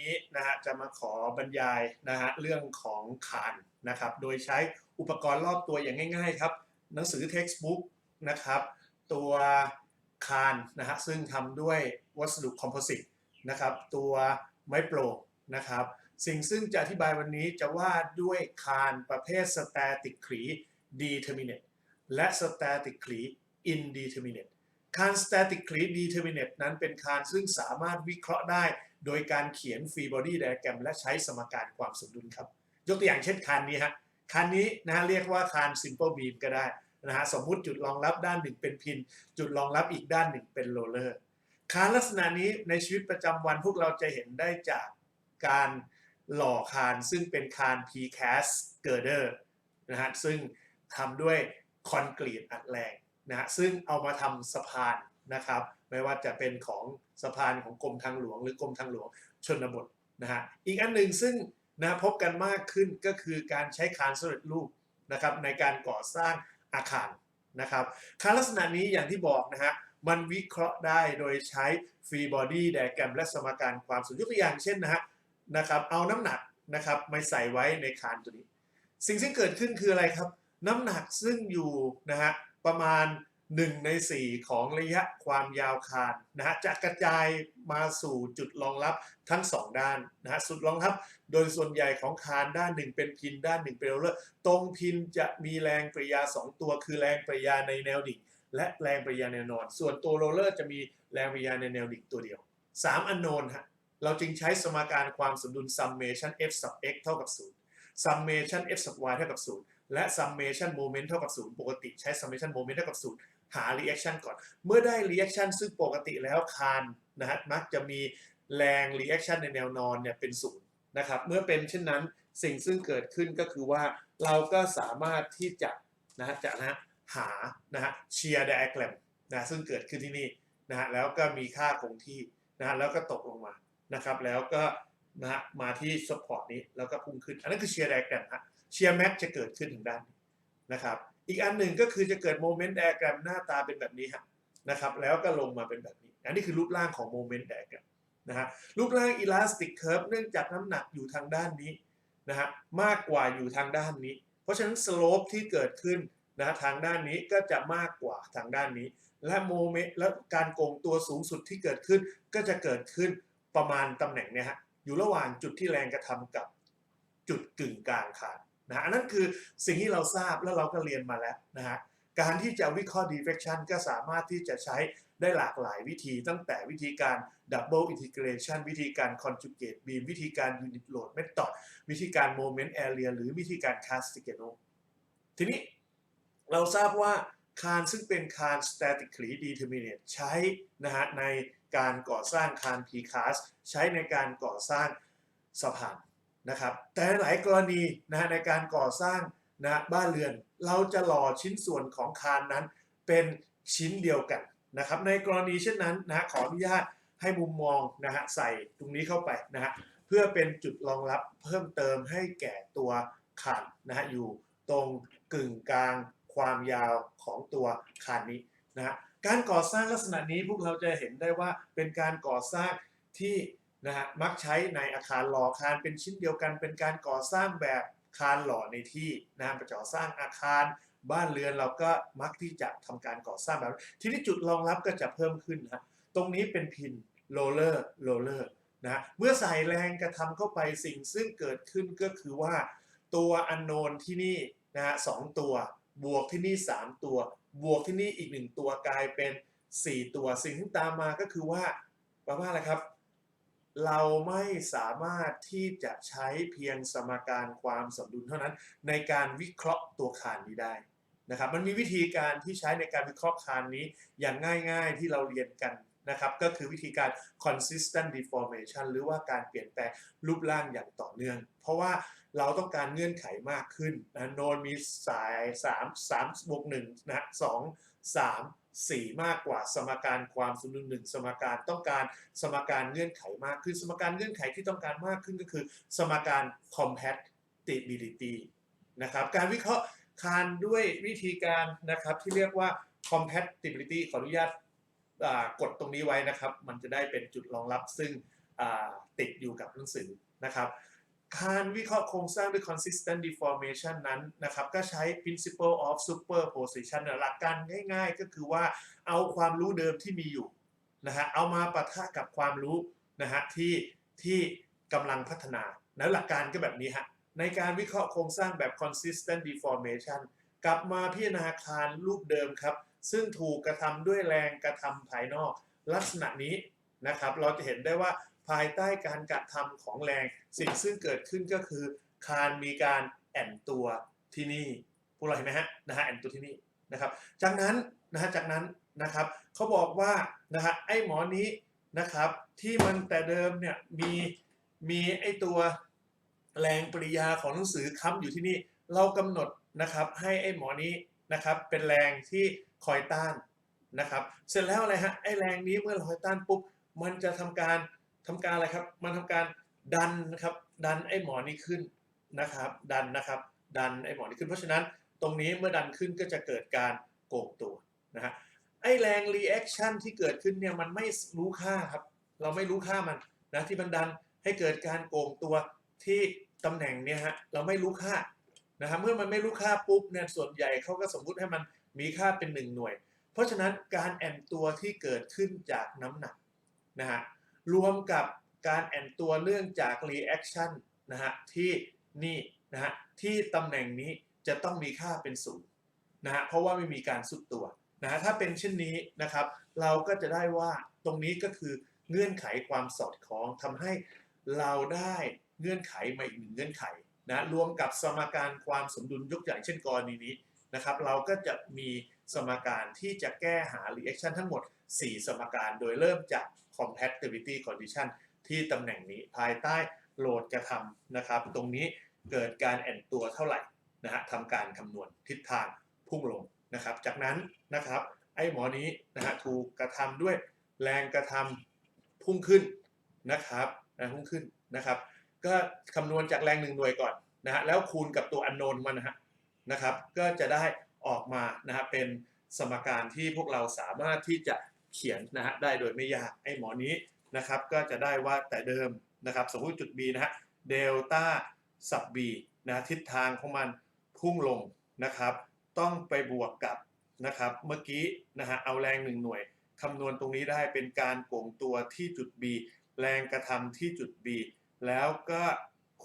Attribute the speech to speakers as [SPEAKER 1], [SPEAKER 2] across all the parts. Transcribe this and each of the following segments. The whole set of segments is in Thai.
[SPEAKER 1] นี้นะฮะจะมาขอบรรยายนะฮะเรื่องของคานนะครับ โดยใช้อุปกรณ์รอบตัวอย่างง่ายๆครับ หนังสือ textbook นะครับ ตัวคานนะฮะซึ่งทำด้วยวัสดุคอมโพสิตนะครับตัวไม้โปรนะครับ สิ่งซึ่งจะอธิบายวันนี้จะว่าด้วยคานประเภท statically determinate และ statically indeterminate คาน statically determinate นั้นเป็นคานซึ่งสามารถวิเคราะห์ได้ โดยการเขียน free body diagram และใช้สมการความสมดุลครับ ยกตัวอย่างเช่นคานนี้ฮะคานนี้นะฮะเรียกว่าคาน simple beam ก็ได้นะฮะสมมุติจุดรองรับด้านหนึ่งเป็นพิน จุดรองรับอีกด้านหนึ่งเป็นโรเลอร์คานลักษณะนี้ในชีวิตประจำวันพวกเราจะเห็นได้จากการหล่อคานซึ่งเป็นคาน precast girder นะฮะซึ่งทำด้วยคอนกรีตอัดแรงนะฮะซึ่งเอามาทำสะพานนะครับ ไม่ว่าจะเป็นของสะพานของกรมทางหลวง หรือกรมทางหลวงชนบทนะฮะอีกอันหนึ่งซึ่งนะพบกันมากขึ้นก็คือการใช้คานสำเร็จรูปนะครับในการก่อสร้างอาคารนะครับคานลักษณะนี้อย่างที่บอกนะฮะมันวิเคราะห์ได้โดยใช้ free body diagram และสมการความสูงยกตัวอย่างเช่นนะฮะนะครับเอาน้ำหนักนะครับมาใส่ไว้ในคานตัวนี้ สิ่งที่เกิดขึ้นคืออะไรครับ น้ำหนักซึ่งอยู่นะฮะประมาณ 1ใน4ของระยะความยาวคานนะฮะจะกระจายมาสู่จุดรองรับทั้ง2ด้านนะฮะสุดรองรับ โดยส่วนใหญ่ของคานด้านหนึ่งเป็นพินด้านหนึ่งเป็นโรลเลอร์ตรงพินจะมีแรงปริยา 2 ตัว คือแรงปริยาในแนวดิ่ง และแรงปริยาแนวนอน ส่วนตัวโรลเลอร์จะมีแรงปริยาในแนวดิ่งตัวเดียว 3 อันโนนฮะเราจึงใช้สมการความสมดุล summation f sub x เท่ากับ 0 summation f sub y เท่ากับ 0 และ summation moment เท่ากับ 0 ปกติใช้ summation moment เท่ากับ 0 หา reaction ก่อน เมื่อได้ reaction ซึ่งปกติแล้วคานนะฮะมักจะมีแรง reaction ในแนวนอนเนี่ยเป็น0นย์นะครับเมื่อเป็นเช่นนั้นสิ่งซึ่งเกิดขึ้นก็คือว่าเราก็สามารถที่จะนะฮะจะนะฮะหานะฮะเชียร์ไดอะแกรมนะซึ่งเกิดขึ้นที่นี่นะฮะแล้วก็มีค่าคงที่นะฮะแล้วก็ตกลงมานะครับแล้วก็นะฮะมาที่ซัพพอร์ตนี้แล้วก็พุ่งขึ้น อันนั้นคือเชียร์ไดอะแกรมฮะเชียร์แม็กจะเกิดขึ้นถึงด้านนี้นะครับ อีกอันหนึ่งก็คือจะเกิดโมเมนต์ไดอะแกรมหน้าตาเป็นแบบนี้ฮะนะครับแล้วก็ลงมาเป็นแบบนี้ อันนี้คือรูปร่างของโมเมนต์ไดอะแกรมนะฮะรูปร่างอิลาสติกเคิร์ฟเนื่องจากน้ำหนักอยู่ทางด้านนี้นะฮะมากกว่าอยู่ทางด้านนี้ เพราะฉะนั้นสโลปที่เกิดขึ้นนะทางด้านนี้ก็จะมากกว่าทางด้านนี้ และโมเมนต์และการโกงตัวสูงสุดที่เกิดขึ้น ก็จะเกิดขึ้นประมาณตำแหน่งเนี่ยฮะอยู่ระหว่างจุดที่แรงกระทำกับจุดกึ่งกลางคาน นะฮะอันนั้นคือสิ่งที่เราทราบแล้วเราก็เรียนมาแล้วนะฮะการที่จะวิเคราะห์ deflection ก็สามารถที่จะใช้ได้หลากหลายวิธีตั้งแต่วิธีการ double integration วิธีการ conjugate beam วิธีการ unit load method วิธีการ moment area หรือวิธีการ Castigano ทีนี้เราทราบว่าคานซึ่งเป็นคาน statically determinate ใช้นะฮะในการก่อสร้างคาน precast ใช้ในการก่อสร้างสะพาน นะครับแต่หลายกรณีนะฮะในการก่อสร้างนะบ้านเรือน เราจะหล่อชิ้นส่วนของคานนั้นเป็นชิ้นเดียวกันนะครับในกรณีเช่นนั้นนะฮะขออนุญาตให้มุมมองนะฮะใส่ตรงนี้เข้าไปนะฮะเพื่อเป็นจุดรองรับเพิ่มเติมให้แก่ตัวคานนะฮะอยู่ตรงกึ่งกลางความยาวของตัวคานนี้นะฮะการก่อสร้างลักษณะนี้พวกเราจะเห็นได้ว่าเป็นการก่อสร้างที่ นะฮะมักใช้ในอาคารหล่อคานเป็นชิ้นเดียวกันเป็นการก่อสร้างแบบคานหล่อในที่นะฮะก่อสร้างอาคารบ้านเรือนเราก็มักที่จะทำการก่อสร้างแบบทีนี้จุดรองรับก็จะเพิ่มขึ้นนะตรงนี้เป็นพินโรเลอร์โรเลอร์นะเมื่อใส่แรงกระทำเข้าไปสิ่งซึ่งเกิดขึ้นก็คือว่า ตัวอันโนนที่นี่นะฮะสองตัว บวกที่นี่ 3 ตัว บวกที่นี่อีก 1 ตัวกลายเป็น 4 ตัว สิ่งที่ตามมาก็คือว่าแปลว่าอะไรครับ เราไม่สามารถที่จะใช้เพียงสมการความสมดุลเท่านั้น ในการวิเคราะห์ตัวคานนี้ได้นะครับ มันมีวิธีการที่ใช้ในการวิเคราะห์คานนี้อย่างง่าย ๆที่เราเรียนกันนะครับก็คือวิธีการ consistent deformation หรือว่าการเปลี่ยนแปลงรูปร่างอย่างต่อเนื่อง เพราะว่าเราต้องการเงื่อนไขมากขึ้นนะโนนมีสาย 3 3บวก1นะฮะ2 3 4 มากกว่าสมการความสมดุลหนึ่งสมการต้องการสมการเงื่อนไขมากขึ้น สมการเงื่อนไขที่ต้องการมากขึ้นก็คือ สมการ compatibility นะครับการวิเคราะห์คานด้วยวิธีการนะครับที่เรียกว่า compatibility ขออนุญาตกดตรงนี้ไว้นะครับ มันจะได้เป็นจุดรองรับซึ่งติดอยู่กับหนังสือนะครับ การวิเคราะห์โครงสร้างด้วย consistent deformation นั้นนะครับ ก็ใช้ principle of superposition หลักการง่ายๆ ก็คือว่าเอาความรู้เดิมที่มีอยู่นะฮะเอามาปะทะกับความรู้นะฮะที่ที่กำลังพัฒนา แล้วหลักการก็แบบนี้ฮะในการวิเคราะห์โครงสร้างแบบ consistent deformation กลับมาพิจารณาคารรูปเดิมครับ ซึ่งถูกกระทำด้วยแรงกระทำภายนอก ลักษณะนี้ นะครับ เราจะเห็นได้ว่าภายใต้การกระทำของแรงสิ่งซึ่งเกิดขึ้นก็คือ คานมีการแอนตัวที่นี่พวกเราเห็นไหมฮะนะฮะแอนตัวที่นี่นะครับจากนั้นนะฮะจากนั้นนะครับเขาบอกว่านะฮะไอ้หมอนี้นะครับที่มันแต่เดิมเนี่ยมีมีไอ้ตัวแรงปริยาของหนังสือค้ำอยู่ที่นี่เรากำหนดนะครับให้ไอ้หมอนี้นะครับเป็นแรงที่คอยต้านนะครับ เสร็จแล้วอะไรฮะไอ้แรงนี้เมื่อเราคอยต้านปุ๊บ มันจะทำการทำการอะไรครับ มันทำการดันนะครับ ดันไอ้หมอนี้ขึ้นนะครับ ดันนะครับ ดันไอ้หมอนี้ขึ้น เพราะฉะนั้นตรงนี้เมื่อดันขึ้นก็จะเกิดการโก่งตัวนะฮะ ไอ้แรง reaction ที่เกิดขึ้นเนี่ยมันไม่รู้ค่าครับ เราไม่รู้ค่ามันนะที่มันดันให้เกิดการโก่งตัวที่ตำแหน่งเนี่ยฮะ เราไม่รู้ค่านะครับเมื่อมันไม่รู้ค่าปุ๊บเนี่ยส่วนใหญ่เขาก็สมมุติให้มันมีค่าเป็นหนึ่งหน่วย เพราะฉะนั้นการแอนตัวที่เกิดขึ้นจากน้ำหนัก นะฮะรวมกับการแอนตัวเนื่องจาก reaction นะฮะที่นี่นะฮะที่ตำแหน่งนี้จะต้องมีค่าเป็นศูนย์นะฮะเพราะว่าไม่มีการสุดตัวนะฮะถ้าเป็นเช่นนี้นะครับ เราก็จะได้ว่าตรงนี้ก็คือเงื่อนไขความสอดคล้องทำให้เราได้เงื่อนไขมาอีกหนึ่งเงื่อนไขนะรวมกับสมการความสมดุลยกอย่างเช่นกรณีนี้นะครับ เราก็จะมีสมการที่จะแก้หา reaction ทั้งหมด 4 สมการโดยเริ่มจาก compatibility condition ที่ตำแหน่งนี้ภายใต้โหลดกระทำนะครับ ตรงนี้เกิดการแอนตัวเท่าไหร่นะฮะทำการคำนวณทิศทางพุ่งลงนะครับ จากนั้นนะครับไอ้หมอนี้นะฮะถูกกระทำด้วยแรงกระทำพุ่งขึ้นนะครับแรงพุ่งขึ้นนะครับ ก็คำนวณจากแรงหนึ่งหน่วยก่อนนะฮะแล้วคูณกับตัวอันโนนมันนะฮะนะครับ ก็จะได้ออกมานะฮะเป็นสมการที่พวกเราสามารถที่จะ เขียนนะฮะได้โดยไม่ยากไอ้หมอนี้นะครับก็จะได้ว่าแต่เดิมนะครับสมมติจุด B นะฮะเดลต้าสับ B นะทิศทางของมันพุ่งลงนะครับต้องไปบวกกับนะครับเมื่อกี้นะฮะเอาแรงหนึ่งหน่วยคำนวณตรงนี้ได้เป็นการโก่งตัวที่จุด B แรงกระทำที่จุด B แล้วก็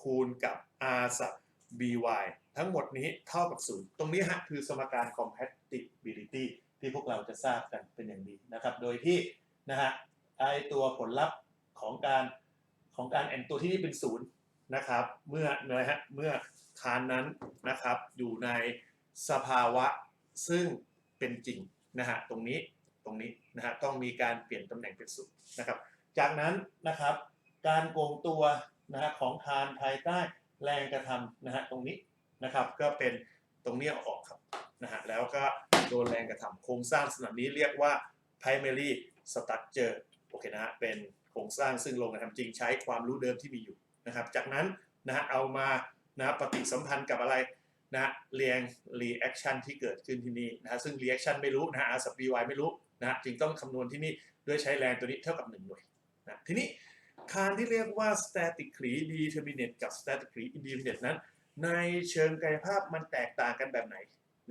[SPEAKER 1] คูณกับ r สับ by ทั้งหมดนี้เท่ากับศูนย์ตรงนี้ฮะคือสมการ compatibility ที่พวกเราจะทราบกันเป็นอย่างดีนะครับ โดยที่นะฮะไอตัวผลลัพธ์ของการของการแอนตัวที่นี่เป็นศูนย์นะครับ เมื่อนะฮะเมื่อคานนั้นนะครับอยู่ในสภาวะซึ่งเป็นจริงนะฮะตรงนี้ตรงนี้นะฮะต้องมีการเปลี่ยนตำแหน่งเป็นศูนย์นะครับ จากนั้นนะครับการโกงตัวนะฮะของคานภายใต้แรงกระทำนะฮะตรงนี้นะครับก็เป็นตรงนี้ออกครับ นะฮะแล้วก็โดนแรงกระทำโครงสร้างสำหรับนี้เรียกว่า primary structure โอเคนะฮะเป็นโครงสร้างซึ่งลงกระทำจริงใช้ความรู้เดิมที่มีอยู่นะครับจากนั้นนะฮะเอามานะปฏิสัมพันธ์กับอะไรนะเรียง reaction ที่เกิดขึ้นที่นี่นะฮะซึ่ง reaction ไม่รู้นะฮะ r sub by ไม่รู้นะฮะจึงต้องคำนวณที่นี่ด้วยใช้แรงตัวนี้เท่ากับ 1 หน่วยนะทีนี้คานที่เรียกว่า statically determinate กับ statically indeterminate นั้น ในเชิงกายภาพมันแตกต่างกันแบบไหน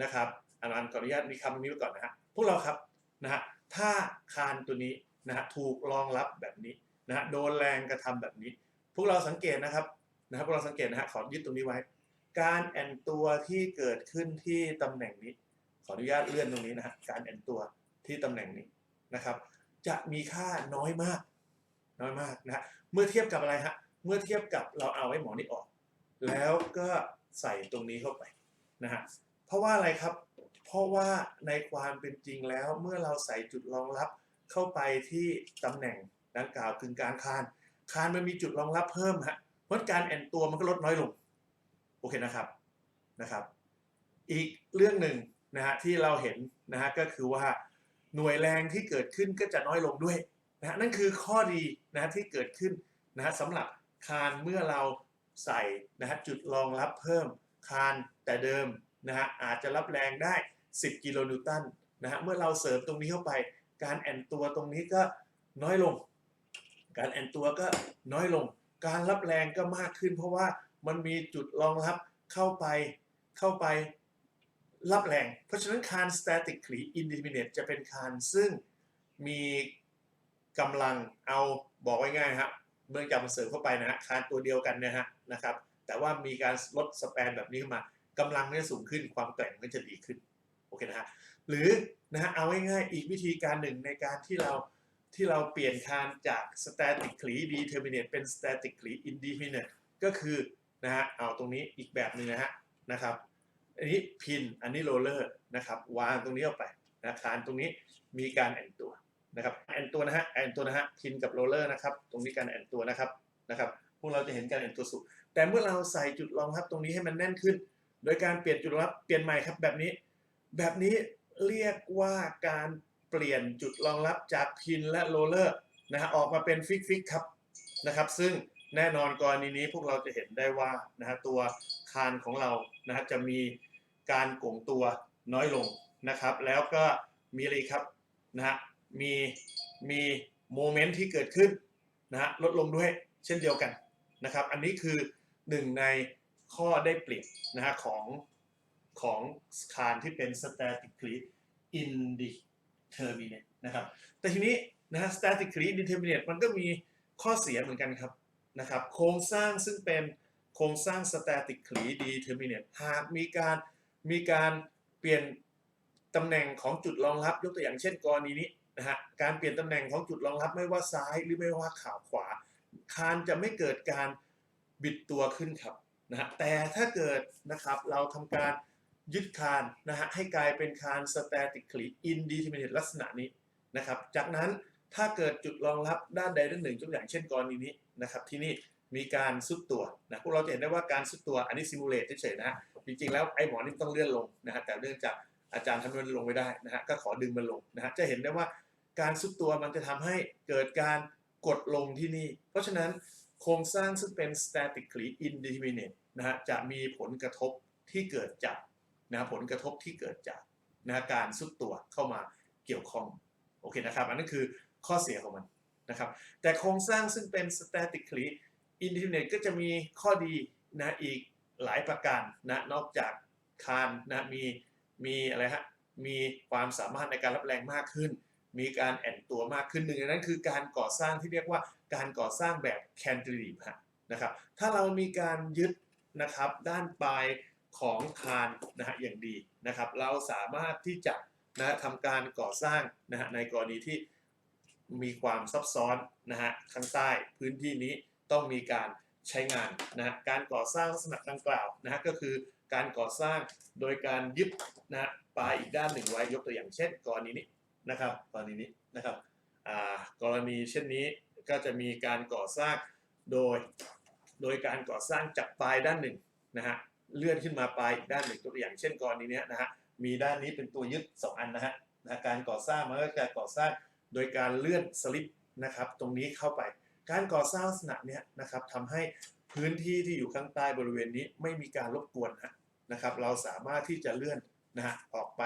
[SPEAKER 1] นะครับอาจารย์ขออนุญาตมีคำนี้ไว้ก่อนนะฮะพวกเราครับนะฮะถ้าคานตัวนี้นะฮะถูกรองรับแบบนี้นะฮะโดนแรงกระทำแบบนี้ พวกเราสังเกตนะครับนะครับพวกเราสังเกตนะฮะขอยึดตรงนี้ไว้ การแอนตัวที่เกิดขึ้นที่ตำแหน่งนี้ ขออนุญาตเลื่อนตรงนี้นะฮะการแอนตัวที่ตำแหน่งนี้นะครับ จะมีค่าน้อยมาก น้อยมากนะฮะเมื่อเทียบกับอะไรฮะเมื่อเทียบกับเราเอาไอ้หมอนี้ออก แล้วก็ใส่ตรงนี้เข้าไปนะฮะ ราะว่าอะไรครับ เพราะว่าในความเป็นจริงแล้วเมื่อเราใส่จุดรองรับเข้าไปที่ตำแหน่งดังกล่าวคือกางคาน คานมันมีจุดรองรับเพิ่มฮะเพราะการแอนตัวมันก็ลดน้อยลง โอเคนะครับนะครับ อีกเรื่องหนึ่งนะฮะที่เราเห็นนะฮะก็คือว่าหน่วยแรงที่เกิดขึ้นก็จะน้อยลงด้วยนะฮะนั่นคือข้อดีนะฮะที่เกิดขึ้นนะฮะสำหรับคานเมื่อเราใส่นะฮะจุดรองรับเพิ่มคานแต่เดิม นะฮะอาจจะรับแรงได้ 10 กิโลนิวตันนะฮะเมื่อเราเสริมตรงนี้เข้าไป การแอนตัวตรงนี้ก็น้อยลง การแอนตัวก็น้อยลง การรับแรงก็มากขึ้น เพราะว่ามันมีจุดรองรับเข้าไปเข้าไปรับแรง เพราะฉะนั้นคาน statically indeterminate จะเป็นคานซึ่งมีกำลังเอาบอกไว้ง่ายครับเมื่อจับมาเสริมเข้าไปนะฮะคานตัวเดียวกันนะฮะนะครับแต่ว่ามีการลดสแปนแบบนี้ขึ้นมา กำลังเนี่ยสูงขึ้นความแกร่งก็จะดีขึ้นโอเคนะฮะหรือนะฮะเอาง่ายๆอีกวิธีการหนึ่งในการที่เราที่เราเปลี่ยนคานจาก statically determinate เป็น statically indeterminate ก็คือนะฮะเอาตรงนี้อีกแบบหนึ่งนะฮะนะครับอันนี้พินอันนี้โรลเลอร์นะครับวางตรงนี้ออกไปนะคานตรงนี้มีการแอนตัวนะครับแอนตัวนะฮะแอนตัวนะฮะพินกับโรลเลอร์นะครับตรงนี้การแอนตัวนะครับนะครับพวกเราจะเห็นการแอนตัวสูงแต่เมื่อเราใส่จุดรองรับตรงนี้ให้มันแน่นขึ้น โดยการเปลี่ยนจุดรองรับเปลี่ยนใหม่ครับแบบนี้ แบบนี้เรียกว่าการเปลี่ยนจุดรองรับจากพินและโรเลอร์นะฮะออกมาเป็นฟิกฟิกครับนะครับ ซึ่งแน่นอนกรณีนี้พวกเราจะเห็นได้ว่านะฮะตัวคานของเรานะฮะจะมีการโก่งตัวน้อยลงนะครับ แล้วก็มีอะไรครับนะฮะมีมีโมเมนต์ที่เกิดขึ้นนะฮะลดลงด้วยเช่นเดียวกันนะครับ อันนี้คือหนึ่งใน ข้อได้เปรียบนะฮะของของคานที่เป็น statically indeterminate นะครับ แต่ทีนี้นะฮะ statically indeterminate มันก็มีข้อเสียเหมือนกันครับนะครับ โครงสร้างซึ่งเป็นโครงสร้าง statically determinate หากมีการมีการเปลี่ยนตำแหน่งของจุดรองรับ ยกตัวอย่างเช่นกรณีนี้นะฮะการเปลี่ยนตำแหน่งของจุดรองรับไม่ว่าซ้ายหรือไม่ว่าขาวขวา คานจะไม่เกิดการบิดตัวขึ้นครับ นะฮะแต่ถ้าเกิดนะครับเราทำการยึดคานนะฮะให้กลายเป็นคาน statically indeterminate ลักษณะนี้นะครับ จากนั้นถ้าเกิดจุดรองรับด้านใดด้านหนึ่งยกอย่างเช่นกรณีนี้นะครับ ที่นี่มีการซุดตัวนะพวกเราจะเห็นได้ว่าการซุดตัวอันนี้ซิมูเลตเฉยๆนะฮะจริงๆแล้วไอ้หมอนี่ต้องเลื่อนลงนะฮะแต่เนื่องจากอาจารย์ทำมันลงไม่ได้นะฮะก็ขอดึงมันลงนะฮะจะเห็นได้ว่าการซุดตัวมันจะทำให้เกิดการกดลงที่นี่ เพราะฉะนั้นโครงสร้างซึ่งเป็น statically indeterminate นะฮะจะมีผลกระทบที่เกิดจากนะผลกระทบที่เกิดจากนะการซุดตัวเข้ามาเกี่ยวข้องโอเคนะครับ อันนั้นคือข้อเสียของมันนะครับ แต่โครงสร้างซึ่งเป็น statically indeterminate ก็จะมีข้อดีนะอีกหลายประการนะนอกจากคานนะมีมีอะไรฮะมีความสามารถในการรับแรงมากขึ้น มีการแอนตัวมากขึ้นหนึ่งในนั้นคือการก่อสร้างที่เรียกว่าการก่อสร้างแบบแคนติลีฟนะครับถ้าเรามีการยึด นะครับด้านปลายของคานนะฮะอย่างดีนะครับ เราสามารถที่จะนะทำการก่อสร้างนะฮะในกรณีที่มีความซับซ้อนนะฮะข้างใต้พื้นที่นี้ต้องมีการใช้งานนะฮะการก่อสร้างลักษณะดังกล่าวนะฮะก็คือการก่อสร้างโดยการยึดนะฮะปลายอีกด้านหนึ่งไว้ยกตัวอย่างเช่น กรณีนี้นะครับกรณีนี้นะครับอ่ากรณีเช่นนี้ก็จะมีการก่อสร้างโดย โดยการก่อสร้างจากปลายด้านหนึ่งนะฮะเลื่อนขึ้นมาปลายอีกด้านหนึ่งตัวอย่างเช่นกรณีนี้นะฮะมีด้านนี้เป็นตัวยึด 2 อันนะฮะนะการก่อสร้างมันก็จะก่อสร้างโดยการเลื่อนสลิปนะครับตรงนี้เข้าไป การก่อสร้างลักษณะเนี้ยนะครับทำให้พื้นที่ที่อยู่ข้างใต้บริเวณนี้ไม่มีการรบกวนนะครับ เราสามารถที่จะเลื่อนนะฮะออกไป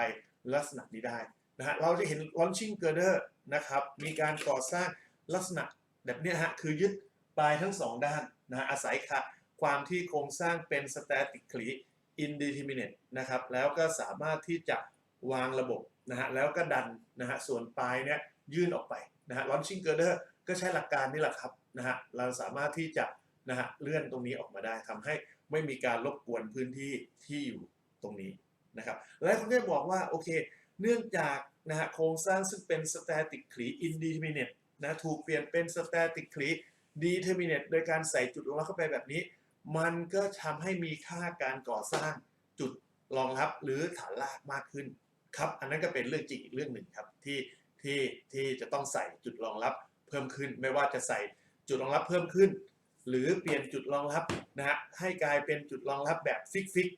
[SPEAKER 1] ลักษณะนี้ได้นะฮะเราจะเห็น launching girder นะครับมีการก่อสร้างลักษณะแบบนี้ฮะคือยึด ปลายทั้งสองด้านนะอาศัยค่ะความที่โครงสร้างเป็น statically indeterminate นะครับแล้วก็สามารถที่จะวางระบบนะฮะแล้วก็ดันนะฮะส่วนปลายเนี้ยยื่นออกไปนะฮะ launching girder ก็ใช้หลักการนี่แหละครับนะฮะเราสามารถที่จะนะฮะเลื่อนตรงนี้ออกมาได้ทำให้ไม่มีการรบกวนพื้นที่ที่อยู่ตรงนี้นะครับหลายคนก็บอกว่าโอเค เนื่องจากนะฮะโครงสร้างซึ่งเป็น statically indeterminate นะถูกเปลี่ยนเป็น statically determinate โดยการใส่จุดรองรับเข้าไปแบบนี้ มันก็ทำให้มีค่าการก่อสร้างจุดรองรับหรือฐานรากมากขึ้นครับ อันนั้นก็เป็นเรื่องจริงอีกเรื่องหนึ่งครับที่ที่ที่จะต้องใส่จุดรองรับเพิ่มขึ้น ไม่ว่าจะใส่จุดรองรับเพิ่มขึ้น หรือเปลี่ยนจุดรองรับนะฮะให้กลายเป็นจุดรองรับแบบฟิกฟิก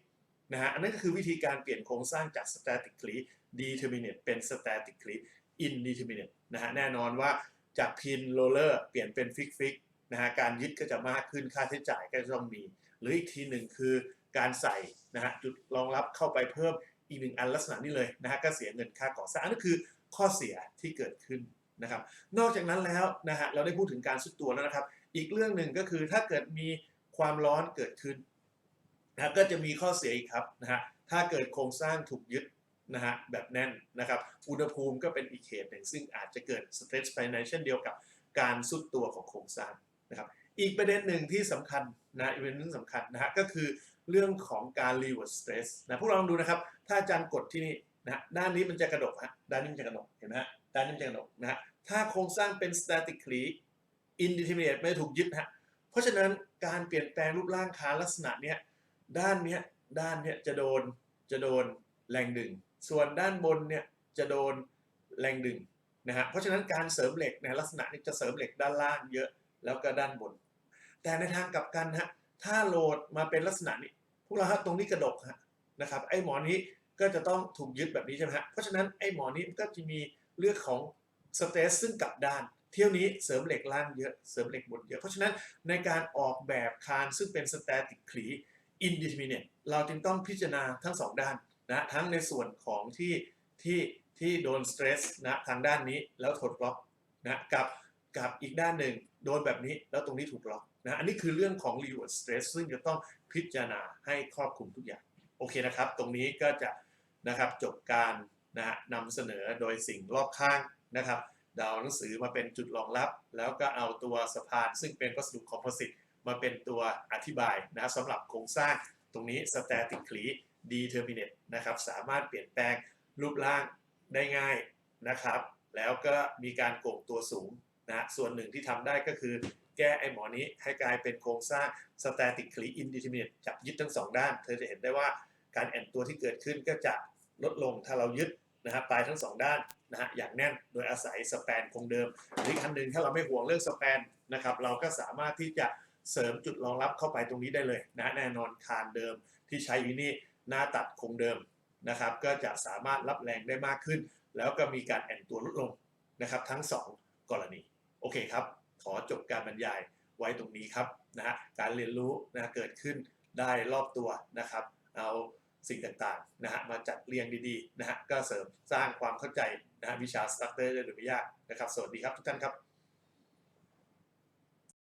[SPEAKER 1] นะฮะอันนั้นก็คือวิธีการเปลี่ยนโครงสร้างจาก statically determinate เป็น statically indeterminate นะฮะแน่นอนว่าจากพินโรลเลอร์เปลี่ยนเป็นฟิกฟิก นะฮะการยึดก็จะมากขึ้นค่าใช้จ่ายก็จะต้องมี หรืออีกทีหนึ่งคือการใส่นะฮะจุดรองรับเข้าไปเพิ่มอีกหนึ่งอันลักษณะนี้เลยนะฮะก็เสียเงินค่าก่อสร้างนั่นคือข้อเสียที่เกิดขึ้นนะครับนอกจากนั้นแล้วนะฮะเราได้พูดถึงการสุดตัวแล้วนะครับ อีกเรื่องหนึ่งก็คือถ้าเกิดมีความร้อนเกิดขึ้นนะก็จะมีข้อเสียอีกครับนะฮะถ้าเกิดโครงสร้างถูกยึดนะฮะแบบแน่นนะครับอุณหภูมิก็เป็นอีกเหตุหนึ่งซึ่งอาจจะเกิดสเตรสภายในเช่นเดียวกับการสุดตัวของโครงสร้าง นะครับอีกประเด็นหนึ่งที่สำคัญนะอีกประเด็นหนึ่งสำคัญนะฮะก็คือเรื่องของการ reverse stress นะพวกเราลองดูนะครับ ถ้าอาจารย์กดที่นี่นะฮะด้านนี้มันจะกระดกฮะด้านนี้มันจะกระดกเห็นไหมฮะด้านนี้มันจะกระดกนะฮะถ้าโครงสร้างเป็น statically indeterminate ไม่ถูกยึดฮะเพราะฉะนั้นการเปลี่ยนแปลงรูปร่างคาลักษณะเนี้ยด้านเนี้ยด้านเนี้ยจะโดนจะโดนแรงดึง ส่วนด้านบนเนี่ยจะโดนแรงดึงนะฮะเพราะฉะนั้นการเสริมเหล็กในลักษณะนี้จะเสริมเหล็กด้านล่างเยอะ แล้วก็ด้านบน แต่ในทางกลับกันฮะถ้าโหลดมาเป็นลักษณะนี้พวกเราฮะตรงนี้กระดกฮะนะครับไอ้หมอนี้ก็จะต้องถูกยึดแบบนี้ใช่ไหมฮะเพราะฉะนั้นไอ้หมอนี้ก็จะมีเรื่องของสเตสซึ่งกลับด้าน เที่ยวนี้เสริมเหล็กล่างเยอะเสริมเหล็กบนเยอะ เพราะฉะนั้นในการออกแบบคานซึ่งเป็น statically indeterminate เราจึงต้องพิจารณาทั้งสองด้านนะทั้งในส่วนของที่ที่ที่โดนสเตรสนะทางด้านนี้แล้วถดล็อกนะกับ กับอีกด้านหนึ่งโดนแบบนี้แล้วตรงนี้ถูกล็อกนะอันนี้คือเรื่องของ reward stress ซึ่งจะต้องพิจารณาให้ครอบคลุมทุกอย่าง โอเคนะครับ ตรงนี้ก็จะนะครับจบการนะฮะนำเสนอโดยสิ่งรอบข้างนะครับดาวหนังสือมาเป็นจุดรองรับ แล้วก็เอาตัวสะพาน ซึ่งเป็นวัสดุคอมโพสิตมาเป็นตัวอธิบายนะสำหรับโครงสร้างตรงนี้ statically determinate นะครับสามารถเปลี่ยนแปลงรูปร่างได้ง่ายนะครับ แล้วก็มีการโก่งตัวสูง นะส่วนหนึ่งที่ทำได้ก็คือแก้ไอ้หมอนี้ให้กลายเป็นโครงสร้าง statically indeterminate จับยึดทั้งสองด้าน เธอจะเห็นได้ว่าการแอนตัวที่เกิดขึ้นก็จะลดลงถ้าเรายึดนะครับปลายทั้งสองด้านนะฮะอย่างแน่นโดยอาศัยสแปนคงเดิมหรืออีกอันหนึ่งถ้าเราไม่ห่วงเรื่องสแปนนะครับเราก็สามารถที่จะเสริมจุดรองรับเข้าไปตรงนี้ได้เลยนะแน่นอนคานเดิมที่ใช้อยู่นี่หน้าตัดคงเดิมนะครับก็จะสามารถรับแรงได้มากขึ้น แล้วก็มีการแอนตัวลดลงนะครับทั้งสองกรณี โอเคครับ ขอจบการบรรยายไว้ตรงนี้ครับนะฮะการเรียนรู้นะเกิดขึ้นได้รอบตัวนะครับ เอาสิ่งต่างๆนะฮะมาจัดเรียงดีๆนะฮะก็เสริมสร้างความเข้าใจนะฮะวิชาสตรัคเตอร์ได้โดยไม่ยากนะครับ สวัสดีครับทุกท่านครับ